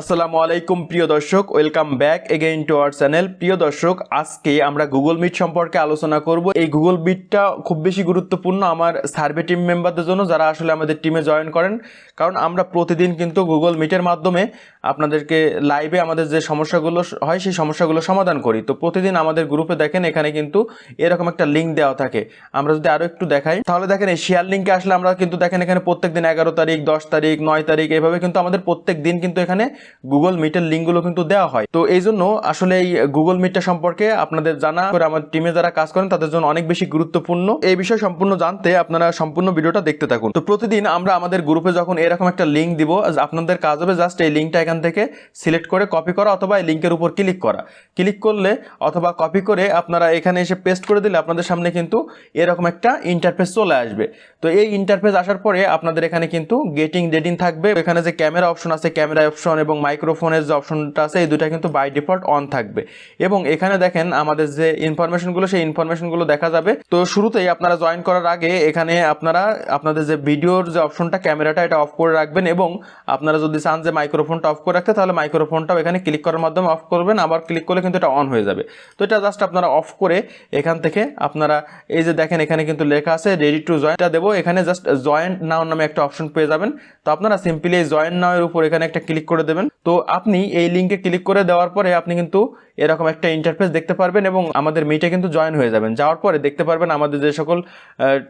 আসসালামু আলাইকুম, প্রিয় দর্শক। Welcome back again to our channel প্রিয় দর্শক, আজকে আমরা গুগল মিট সম্পর্কে আলোচনা করব। এই গুগল মিটটা খুব বেশি গুরুত্বপূর্ণ আমার সার্ভে টিম মেম্বারদের জন্য যারা আসলে আমাদের টিমে জয়েন করেন। কারণ আমরা প্রতিদিন কিন্তু গুগল মিটের মাধ্যমে আপনাদেরকে লাইভে আমাদের যে সমস্যাগুলো হয়, সেই সমস্যাগুলো সমাধান করি। তো প্রতিদিন আমাদের গ্রুপে দেখেন, এখানে কিন্তু এরকম একটা লিঙ্ক দেওয়া থাকে। আমরা যদি আরও একটু দেখাই, তাহলে দেখেন এই শেয়ার লিঙ্কে আসলে আমরা কিন্তু দেখেন, এখানে প্রত্যেক দিন এগারো তারিখ, দশ তারিখ, নয় তারিখ, এভাবে কিন্তু আমাদের প্রত্যেক দিন কিন্তু এখানে গুগল মিটের লিঙ্কগুলো কিন্তু দেওয়া হয়। তো এই জন্য আসলে এই গুগল মিটটা সম্পর্কে আপনাদের জানা করে আমার টিমে যারা কাজ করেন, তাদের জন্য অনেক বেশি গুরুত্বপূর্ণ। এই বিষয়ে সম্পূর্ণ জানতে আপনারা সম্পূর্ণ ভিডিওটা দেখতে থাকুন। তো প্রতিদিন আমরা আমাদের গ্রুপে যখন এরকম একটা লিঙ্ক দিব আপনাদের কাজ হবে জাস্ট এই লিঙ্কটা এখান থেকে সিলেক্ট করে কপি করা অথবা এই লিঙ্কের উপর ক্লিক করা। ক্লিক করলে অথবা কপি করে আপনারা এখানে এসে পেস্ট করে দিলে আপনাদের সামনে কিন্তু এরকম একটা ইন্টারফেস চলে আসবে। তো এই ইন্টারফেস আসার পরে আপনাদের এখানে কিন্তু গেটিং ডেটিং থাকবে। এখানে যে ক্যামেরা অপশন আছে ক্যামেরা অপশন এবং মাইক্রোফোনের যে অপশনটা আছে, এই দুটা কিন্তু বাই ডিফল্ট অন থাকবে। এবং এখানে দেখেন আমাদের যে ইনফরমেশনগুলো সেই ইনফরমেশনগুলো দেখা যাবে। তো শুরুতেই আপনারা জয়েন করার আগে এখানে আপনারা, আপনাদের যে ভিডিওর যে অপশনটা ক্যামেরাটা এটা অফ করে রাখবেন এবং আপনারা যদি চান যে মাইক্রোফোনটা অফ করে রাখতে, তাহলে মাইক্রোফোনটাও এখানে ক্লিক করার মাধ্যমে অফ করবেন। আবার ক্লিক করলে কিন্তু এটা অন হয়ে যাবে। তো এটা জাস্ট আপনারা অফ করে এখান থেকে আপনারা, এই যে দেখেন এখানে কিন্তু লেখা আছে রেডি টু জয়েন্টটা দেবো। এখানে জাস্ট জয়েন্ট নাও নামে একটা অপশন পেয়ে যাবেন। তো আপনারা সিম্পলি এই জয়েন্ট নাও এর উপর এখানে একটা ক্লিক করে দেবেন। তো আপনি এই লিঙ্কে ক্লিক করে দেওয়ার পরে আপনি কিন্তু এরকম একটা ইন্টারফেস দেখতে পারবেন এবং আমাদের মিটে কিন্তু জয়েন হয়ে যাবেন। যাওয়ার পরে দেখতে পারবেন আমাদের যে সকল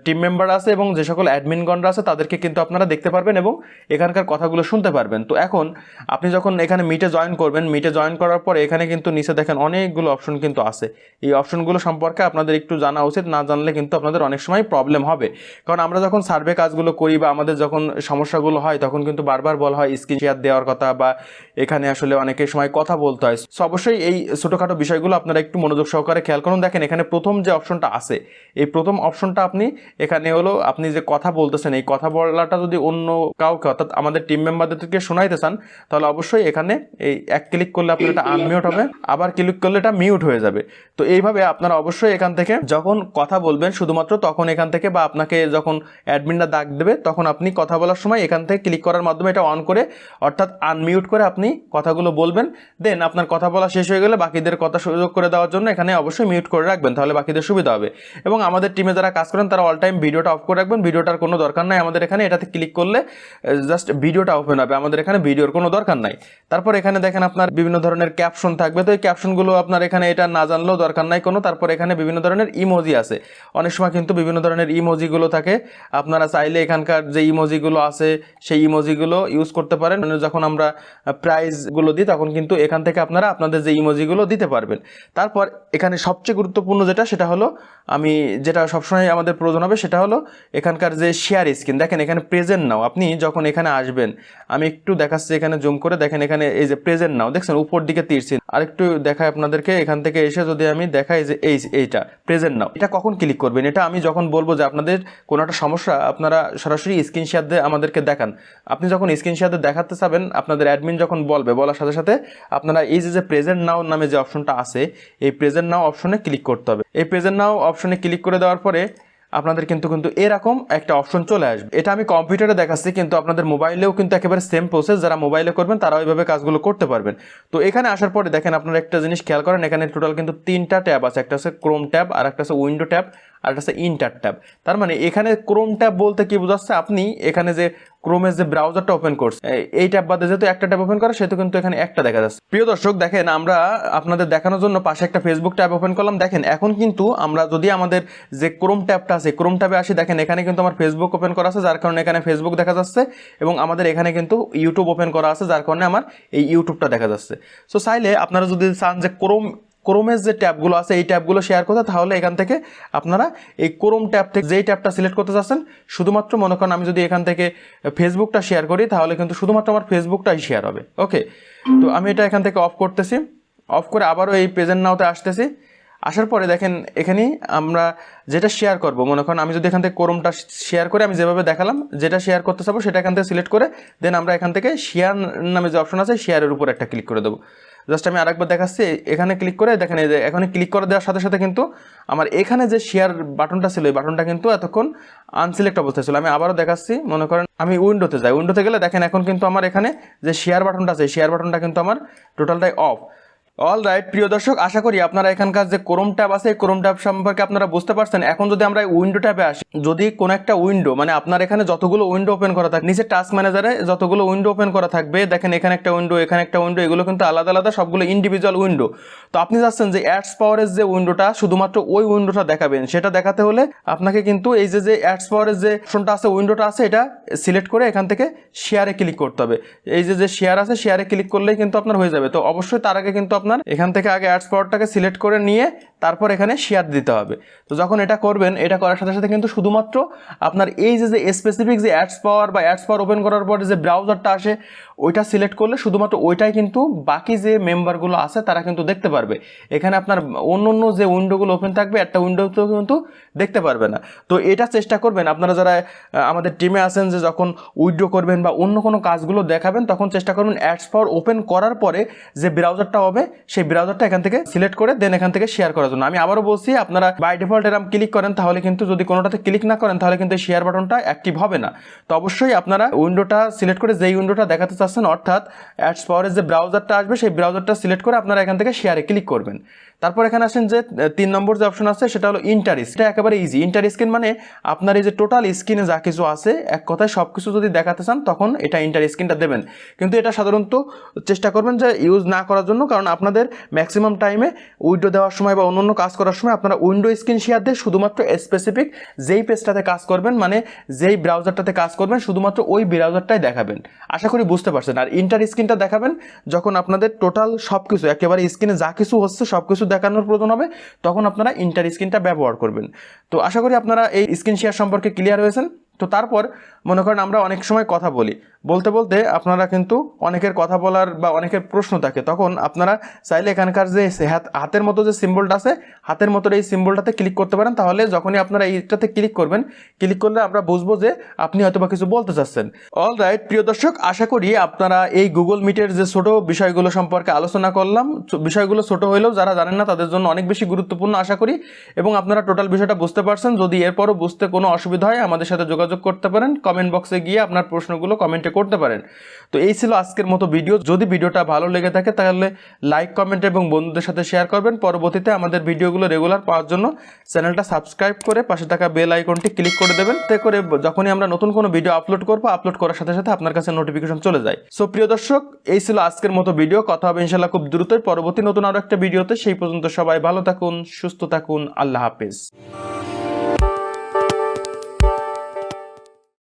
টিম মেম্বার আছে এবং যে সকল অ্যাডমিনগণরা আছে তাদেরকে কিন্তু আপনারা দেখতে পারবেন এবং এখানকার কথাগুলো শুনতে পারবেন। তো এখন আপনি যখন এখানে মিটে জয়েন করবেন মিটে জয়েন করার পরে এখানে কিন্তু নিচে দেখেন অনেকগুলো অপশন কিন্তু আছে। এই অপশনগুলো সম্পর্কে আপনাদের একটু জানা উচিত, না জানলে কিন্তু আপনাদের অনেক সময় প্রবলেম হবে। কারণ আমরা যখন সার্ভে কাজগুলো করি বা আমাদের যখন সমস্যাগুলো হয়, তখন কিন্তু বারবার বলা হয় স্ক্রিন শেয়ার দেওয়ার কথা বা এখানে আসলে অনেকের সময় কথা বলতে হয়। সো অবশ্যই এই ছোটোখাটো বিষয়গুলো আপনারা একটু মনোযোগ সহকারে খেয়াল করুন। দেখেন, এখানে প্রথম যে অপশনটা আছে, এই প্রথম অপশনটা আপনি, এখানে হলো আপনি যে কথা বলতেছেন, এই কথা বলাটা যদি অন্য কাউকে, অর্থাৎ আমাদের টিম মেম্বারদেরকে শোনাইতে চান, তাহলে অবশ্যই এখানে এই এক ক্লিক করলে আপনার এটা আনমিউট হবে, আবার ক্লিক করলে এটা মিউট হয়ে যাবে। তো এইভাবে আপনারা অবশ্যই এখান থেকে যখন কথা বলবেন, শুধুমাত্র তখন এখান থেকে বা আপনাকে যখন অ্যাডমিনরা ডাক দেবে, তখন আপনি কথা বলার সময় এখান থেকে ক্লিক করার মাধ্যমে এটা অন করে, অর্থাৎ আনমিউট করে আপনি কথাগুলো বলবেন, দেন আপনার কথা বলা শেষ হয়ে গেলে বাকিদের কথা সুযোগ করে দেওয়ার জন্য এখানে অবশ্যই মিউট করে রাখবেন, তাহলে বাকিদের সুবিধা হবে। এবং আমাদের টিমে যারা কাজ করেন, তারা অল টাইম ভিডিওটা অফ করে রাখবেন। ভিডিওটার কোনো দরকার নাই। আমাদের এখানে এটাতে ক্লিক করলে জাস্ট ভিডিওটা ওপেন হবে। আমাদের এখানে ভিডিওর কোনো দরকার নাই। তারপর এখানে দেখেন আপনার বিভিন্ন ধরনের ক্যাপশন থাকবে। তো এই ক্যাপশনগুলো আপনার এখানে এটা না জানলেও দরকার নাই কোনো। তারপর এখানে বিভিন্ন ধরনের ইমোজি আছে। অনেক সময় কিন্তু বিভিন্ন ধরনের ইমোজিগুলো থাকে। আপনারা চাইলে এখানকার যে ইমোজিগুলো আছে, সেই ইমোজিগুলো ইউজ করতে পারেন। মানে যখন আমরা প্রাইজগুলো দিই, তখন কিন্তু এখান থেকে আপনারা আপনাদের যে ইমোজিগুলো দিতে পারবেন। তারপর এখানে সবচেয়ে গুরুত্বপূর্ণ যেটা, সেটা হলো, আমি যেটা সবসময় আমাদের প্রয়োজন হবে, সেটা হলো এখানকার যে শেয়ার স্ক্রিন দেখেন এখানে প্রেজেন্ট নাও আপনি যখন এখানে আসবেন, আমি একটু দেখাচ্ছি এখানে জুম করে। দেখেন এখানে এই যে প্রেজেন্ট নাও দেখছেন? উপর দিকে তীরছি আরেকটু দেখায় আপনাদেরকে, এখান থেকে এসে যদি আমি দেখাই যে এই, এইটা প্রেজেন্ট নাও এটা কখন ক্লিক করবেন? এটা আমি যখন বলব যে আপনাদের কোনো একটা সমস্যা, আপনারা সরাসরি স্ক্রিন শেয়ার দিয়ে আমাদেরকে দেখান। আপনি যখন স্ক্রিন শেয়ার দিয়ে দেখাতে চাবেন, আপনাদের অ্যাডমিন যখন বলবে, বলার সাথে সাথে আপনারা এই যে যে প্রেজেন্ট নাও নামে যে অপশনটা আছে, এই প্রেজেন্ট নাও অপশনে ক্লিক করতে হবে। এই প্রেজেন্ট নাও অপশনে ক্লিক করে দেওয়ার পরে আপনাদের কিন্তু কিন্তু এরকম একটা অপশন চলে আসবে। এটা আমি কম্পিউটারে দেখাচ্ছি, কিন্তু আপনাদের মোবাইলেও কিন্তু একেবারে সেম প্রসেস যারা মোবাইলে করবেন তারা ওইভাবে কাজগুলো করতে পারবেন। তো এখানে আসার পরে দেখেন আপনারা একটা জিনিস খেয়াল করেন, এখানে টোটাল কিন্তু তিনটা ট্যাব আছে, একটা আছে ক্রোম ট্যাব আর একটা আছে উইন্ডো ট্যাব আর একটা আছে ইন্টার ট্যাব তার মানে এখানে ক্রোম ট্যাব বলতে কি বোঝাচ্ছে, আপনি এখানে যে ক্রোমের যে ব্রাউজারটা ওপেন করছে, এই ট্যাব বাদে যেহেতু একটা ট্যাব ওপেন করে, সেহেতু কিন্তু এখানে একটা দেখা যাচ্ছে। প্রিয় দর্শক, দেখেন আমরা আপনাদের দেখানোর জন্য পাশে একটা ফেসবুক ট্যাব ওপেন করলাম। দেখেন, এখন কিন্তু আমরা যদি আমাদের যে ক্রোম ট্যাবটা আছে ক্রোম ট্যাবে আসি, দেখেন এখানে কিন্তু আমার ফেসবুক ওপেন করা আছে, যার কারণে এখানে ফেসবুক দেখা যাচ্ছে, এবং আমাদের এখানে কিন্তু ইউটিউব ওপেন করা আছে, যার কারণে আমার এই ইউটিউবটা দেখা যাচ্ছে। সো চাইলে আপনারা যদি চান যে ক্রোম ক্রোমের যে ট্যাবগুলো আছে, এই ট্যাবগুলো শেয়ার করতে, তাহলে এখান থেকে আপনারা এই ক্রোম ট্যাব থেকে যেই ট্যাবটা সিলেক্ট করতে চাচ্ছেন, শুধুমাত্র মনে করেন আমি যদি এখান থেকে ফেসবুকটা শেয়ার করি, তাহলে কিন্তু শুধুমাত্র আমার ফেসবুকটাই শেয়ার হবে। ওকে তো আমি এটা এখান থেকে অফ করতেছি। অফ করে আবারও এই প্রেজেন্ট নাওতে আসতেছি। আসার পরে দেখেন এখানে আমরা যেটা শেয়ার করব, মনে করেন আমি যদি এখান থেকে ক্রোমটা শেয়ার করে, আমি যেভাবে দেখালাম, যেটা শেয়ার করতে চাবো, সেটা এখান থেকে সিলেক্ট করে দেন আমরা এখান থেকে শেয়ার নামে যে অপশন আছে শেয়ারের উপর একটা ক্লিক করে দেবো। জাস্ট আমি আরেকবার দেখাচ্ছি, এখানে ক্লিক করে দেখেন এই যে, এখানে ক্লিক করে দেওয়ার সাথে সাথে কিন্তু আমার এখানে যে শেয়ার বাটনটা ছিল, এই বাটনটা কিন্তু এতক্ষণ আনসিলেক্ট অবস্থায় ছিল। আমি আবারও দেখাচ্ছি, মনে করেন আমি উইন্ডোতে যাই। উইন্ডোতে গেলে দেখেন এখন কিন্তু আমার এখানে যে শেয়ার বাটনটা আছে শেয়ার বাটনটা কিন্তু আমার টোটালটাই অফ অল রাইট প্রিয় দর্শক, আশা করি আপনারা এখানকার যে ক্রোম ট্যাব আছে ক্রোম ট্যাব সম্পর্কে আপনারা বুঝতে পারছেন। এখন যদি আমরা উইন্ডো ট্যাবে আসি, যদি কোনো একটা উইন্ডো মানে আপনার এখানে যতগুলো উইন্ডো ওপেন করা থাকে নিচে টাস্ক ম্যানেজারে যতগুলো উইন্ডো ওপেন করা থাকবে, দেখেন এখানে একটা উইন্ডো এখানে একটা উইন্ডো এগুলো কিন্তু আলাদা আলাদা সবগুলো ইন্ডিভিজুয়াল উইন্ডো তো আপনি চাচ্ছেন যে অ্যাডস পাওয়ারের যে উইন্ডোটা শুধুমাত্র ওই উইন্ডোটা দেখাবেন। সেটা দেখাতে হলে আপনাকে কিন্তু এই যে যে অ্যাডস পাওয়ারের যে অপশনটা আছে উইন্ডোটা আছে, এটা সিলেক্ট করে এখান থেকে শেয়ারে ক্লিক করতে হবে। এই যে যে শেয়ার আছে শেয়ারে ক্লিক করলেই কিন্তু আপনার হয়ে যাবে। তো অবশ্যই তার আগে কিন্তু আপনার এখান থেকে আগে অ্যাডস পাওয়ারটাকে সিলেক্ট করে নিয়ে তারপর এখানে শেয়ার দিতে হবে। তো যখন এটা করবেন, এটা করার সাথে সাথে কিন্তু শুধুমাত্র আপনার এই যে যে স্পেসিফিক যে অ্যাডস পাওয়ার বা অ্যাডস পাওয়ার ওপেন করার পরে যে ব্রাউজারটা আসে, ওইটা সিলেক্ট করলে শুধুমাত্র ওইটাই কিন্তু বাকি যে মেম্বারগুলো আছে, তারা কিন্তু দেখতে পারবে। এখানে আপনার অন্য অন্য যে উইন্ডোগুলো ওপেন থাকবে, একটা উইন্ডোতেও কিন্তু দেখতে পারবে না। তো এটা চেষ্টা করবেন। আপনারা যারা আমাদের টিমে আছেন যে যখন উইড্রো করবেন বা অন্য কোনো কাজগুলো দেখাবেন, তখন চেষ্টা করবেন অ্যাডস পাওয়ার ওপেন করার পরে যে ব্রাউজারটা হবে সেই ব্রাউজারটা এখান থেকে সিলেক্ট করে দেন এখান থেকে শেয়ার করার জন্য। আমি আবারও বলছি, আপনারা বাই ডিফল্ট এরম ক্লিক করেন, তাহলে কিন্তু যদি কোনোটাতে ক্লিক না করেন, তাহলে কিন্তু শেয়ার বাটনটা অ্যাক্টিভ হবে না। তো অবশ্যই আপনারা উইন্ডোটা সিলেক্ট করে যেই উইন্ডোটা দেখাতে চাচ্ছেন, অর্থাৎ অ্যাডস পাওয়ারের যে ব্রাউজারটা আসবে, সেই ব্রাউজারটা সিলেক্ট করে আপনারা এখান থেকে শেয়ারে ক্লিক করবেন। তারপর এখানে আসেন যে তিন নম্বর যে অপশন আছে, সেটা হলো ইন্টার এটা একেবারে ইজি ইন্টার স্ক্রিন মানে আপনার এই যে টোটাল স্ক্রিনে যা কিছু আছে, এক কথায় সব কিছু যদি দেখাতে চান, তখন এটা ইন্টার স্ক্রিনটা দেবেন। কিন্তু এটা সাধারণত চেষ্টা করবেন যে ইউজ না করার জন্য, কারণ আপনাদের ম্যাক্সিমাম টাইমে উইন্ডো দেওয়ার সময় বা অন্য কাজ করার সময় আপনারা উইন্ডো স্ক্রিন শেয়ার দিয়ে শুধুমাত্র স্পেসিফিক যেই পেজটাতে কাজ করবেন মানে যেই ব্রাউজারটাতে কাজ করবেন, শুধুমাত্র ওই ব্রাউজারটাই দেখাবেন। আশা করি বুঝতে পারছেন। আর ইন্টার স্ক্রিনটা দেখাবেন, যখন আপনাদের টোটাল সব কিছু একেবারে স্ক্রিনে যা কিছু হচ্ছে সব কিছু দেখানোর প্রয়োজন হবে, তখন আপনারা ইন্টার স্ক্রিনটা ব্যবহার করবেন। তো আশা করি আপনারা এই স্ক্রিন শেয়ার সম্পর্কে ক্লিয়ার হয়েছেন। তো তারপর মনে করেন আমরা অনেক সময় কথা বলি। বলতে বলতে আপনারা কিন্তু অনেকের কথা বলার বা অনেকের প্রশ্ন থাকে। তখন আপনারা চাইলে এখানকার যে হাতের মতো যে সিম্বলটা আছে, হাতের মতো এই সিম্বলটাতে ক্লিক করতে পারেন। তাহলে যখনই আপনারা এইটাতে ক্লিক করবেন ক্লিক করলে আমরা বুঝব যে আপনি হয়তো বা কিছু বলতে চাচ্ছেন। অল রাইট প্রিয় দর্শক, আশা করি আপনারা এই গুগল মিটের যে ছোট বিষয়গুলো সম্পর্কে আলোচনা করলাম। বিষয়গুলো ছোট হলেও যারা জানেন না, তাদের জন্য অনেক বেশি গুরুত্বপূর্ণ আশা করি। এবং আপনারা টোটাল বিষয়টা বুঝতে পারছেন। যদি এরপরও বুঝতে কোনো অসুবিধা হয়, আমাদের সাথে যোগাযোগ করতে পারেন। কমেন্ট বক্সে গিয়ে আপনার প্রশ্নগুলো কমেন্টে করতে পারেন। তো এই ছিল আজকের মতো ভিডিও যদি ভিডিওটা ভালো লেগে থাকে তাহলে লাইক কমেন্ট এবং বন্ধুদের সাথে শেয়ার করবেন। পরবর্তীতে আমাদের ভিডিওগুলো রেগুলার পাওয়ার জন্য চ্যানেলটা সাবস্ক্রাইব করে পাশে থাকা বেল আইকনটি ক্লিক করে দেবেন। এতে করে যখনই আমরা নতুন কোনো ভিডিও আপলোড করব আপলোড করার সাথে সাথে আপনার কাছে নোটিফিকেশন চলে যায়। সো প্রিয় দর্শক, এই ছিল আজকের মতো ভিডিও কথা হবে ইনশাল্লাহ খুব দ্রুতই। পরবর্তী নতুন আরও একটা ভিডিওতে সেই পর্যন্ত সবাই ভালো থাকুন, সুস্থ থাকুন। আল্লাহ হাফিজ।